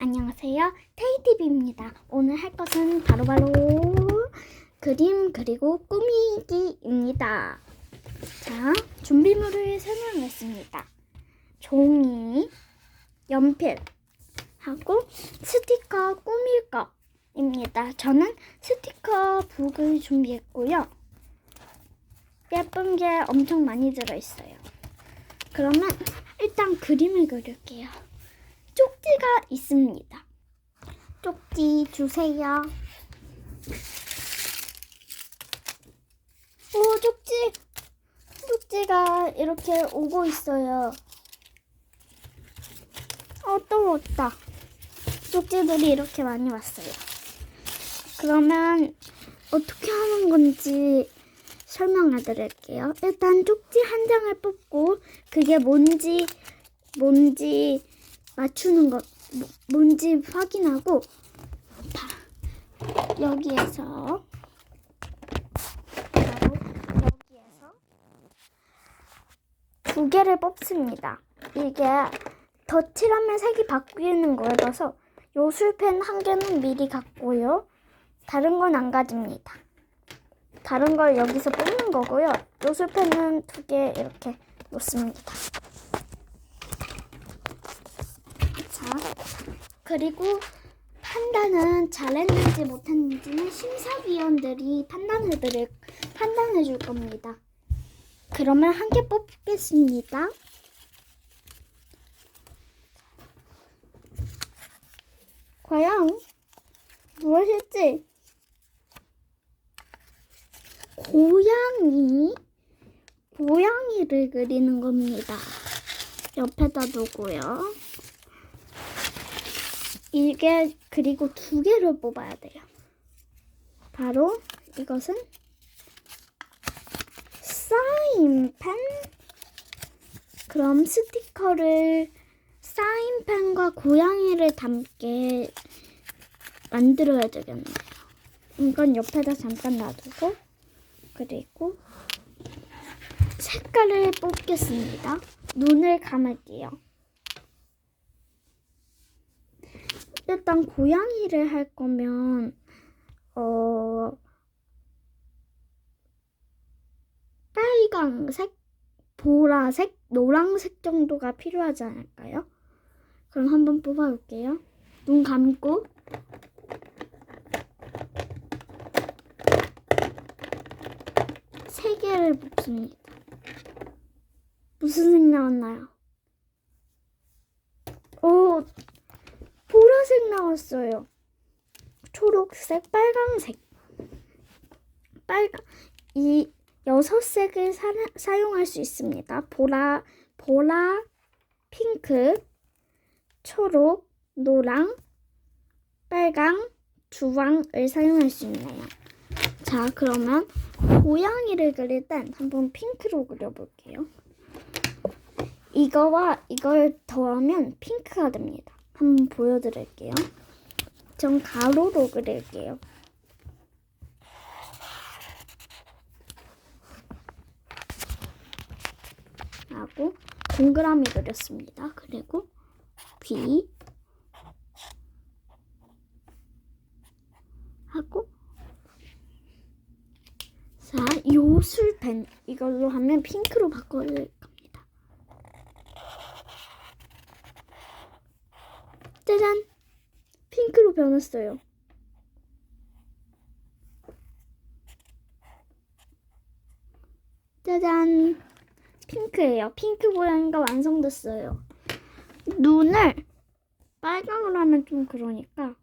안녕하세요. 테이티비입니다. 오늘 할 것은 바로 바로 그림 그리고 꾸미기입니다. 자, 준비물을 설명했습니다. 종이, 연필, 하고 스티커 꾸밀 거입니다. 저는 스티커 북을 준비했고요. 예쁜 게 엄청 많이 들어있어요. 그러면 일단 그림을 그릴게요. 쪽지가 있습니다. 쪽지 주세요. 오, 쪽지. 쪽지가 이렇게 오고 있어요. 어, 또 왔다. 쪽지들이 이렇게 많이 왔어요. 그러면 어떻게 하는 건지 설명해 드릴게요. 일단 쪽지 한 장을 뽑고 그게 뭔지 뭔지 맞추는 것 뭐- 뭔지 확인하고 바- 여기에서 여기에서 두 개를 뽑습니다. 이게 덧칠하면 색이 바뀌는 거라서 요술펜 한 개는 미리 갖고요. 다른 건 안 가집니다. 다른 걸 여기서 뽑는 거고요. 요술펜은 두 개 이렇게 놓습니다. 자, 그리고 판단은 잘했는지 못했는지는 심사위원들이 판단해 드릴 판단해 줄 겁니다. 그러면 한 개 뽑겠습니다. 과연 무엇일지 고양이 고양이를 그리는 겁니다. 옆에다 두고요. 이게 그리고 두 개를 뽑아야 돼요. 바로 이것은 사인펜. 그럼 스티커를 사인펜과 고양이를 담게 만들어야 되겠네요. 이건 옆에다 잠깐 놔두고 그리고 색깔을 뽑겠습니다. 눈을 감을게요. 일단 고양이를 할 거면 어 빨강색, 보라색, 노란색 정도가 필요하지 않을까요? 그럼 한번 뽑아볼게요. 눈 감고 세 개를 뽑습니다. 무슨 색 나왔나요? 오, 보라색 나왔어요. 초록색, 빨강색. 빨강 이 여섯 색을 사, 사용할 수 있습니다. 보라, 보라, 핑크, 초록, 노랑, 빨강, 주황을 사용할 수 있네요. 자, 그러면 고양이를 그릴 땐 한번 핑크로 그려볼게요. 이거와 이걸 더하면 핑크가 됩니다. 한번 보여드릴게요. 전 가로로 그릴게요. 하고 동그라미 그렸습니다. 그리고 귀 하고 자 요술펜 이걸로 하면 핑크로 바꿔줄 겁니다. 짜잔 변했어요. 짜잔 핑크예요. 핑크 고양이가 완성됐어요. 눈을 빨강으로 하면 좀 그러니까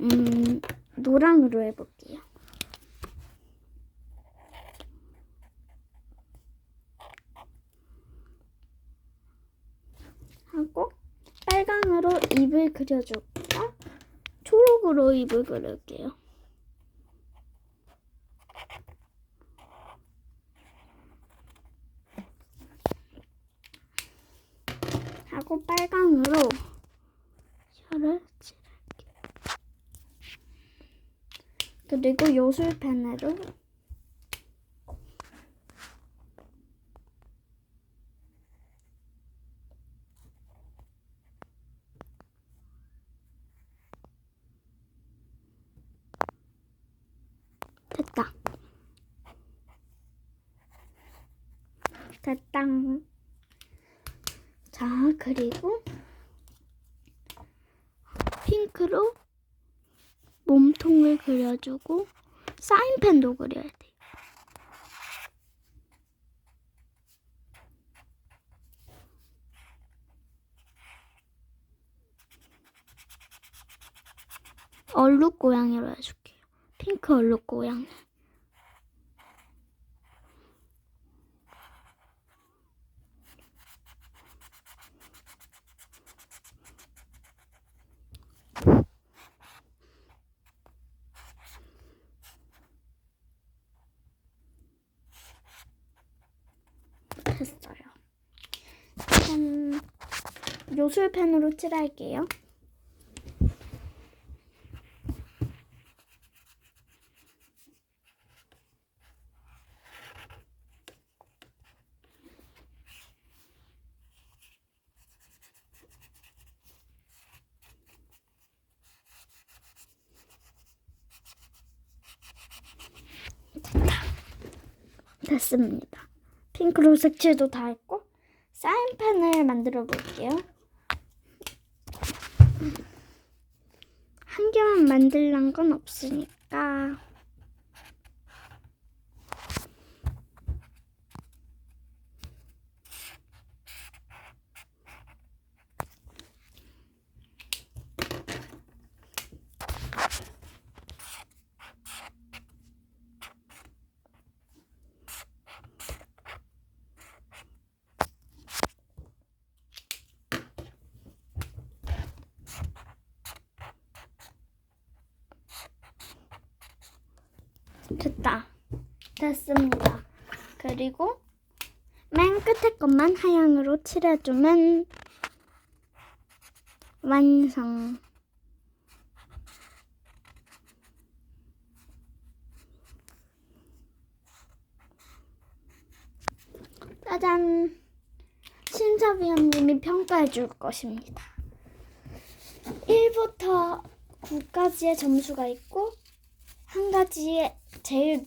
음 노랑으로 해볼게요. 하고 빨강으로 입을 그려줄까? 초록으로 입을 그릴게요. 하고 빨강으로 혀를 칠할게요. 그리고 요술펜으로 됐다. 자, 그리고 핑크로 몸통을 그려주고 사인펜도 그려야 돼요. 얼룩 고양이로 해줄게요. 핑크 얼룩 고양이. 됐어요. 음, 요술펜으로 칠할게요. 됐습니다. 핑크로 색칠도 다 했고 사인펜을 만들어 볼게요. 한 개만 만들란 건 없으니까 됐다. 됐습니다. 그리고 맨 끝에 것만 하얀으로 칠해주면 완성. 짜잔. 심사위원님이 평가해 줄 것입니다. 1부터 9까지의 점수가 있고 한 가지에 제일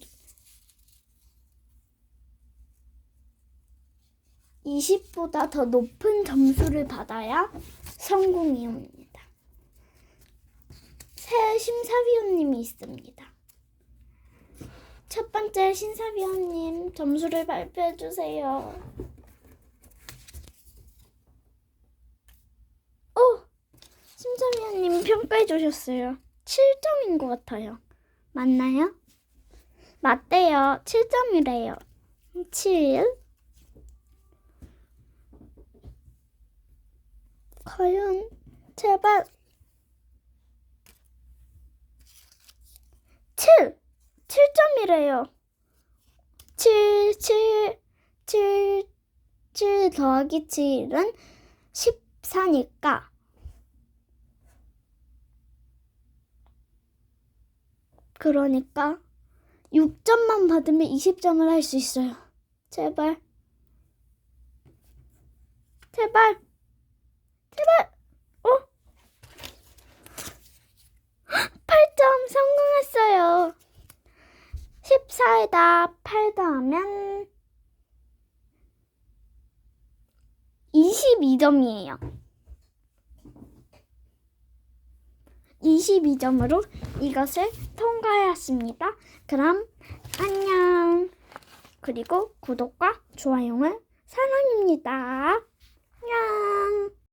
20보다 더 높은 점수를 받아야 성공이옵니다. 새 심사위원님이 있습니다. 첫 번째 심사위원님 점수를 발표해 주세요. 오! 심사위원님 평가해 주셨어요. 7점인 것 같아요. 맞나요? 맞대요. 7점이래요. 7. 과연 제발 7. 7점이래요. 7 7 7 7 더하기 7은 14니까 그러니까 6점만 받으면 20점을 할 수 있어요. 제발. 제발. 제발. 어? 8점 성공했어요. 14에다 8 더하면 22점이에요. 22점으로 이것을 통과하였습니다. 그럼 안녕. 그리고 구독과 좋아요는 사랑입니다. 안녕.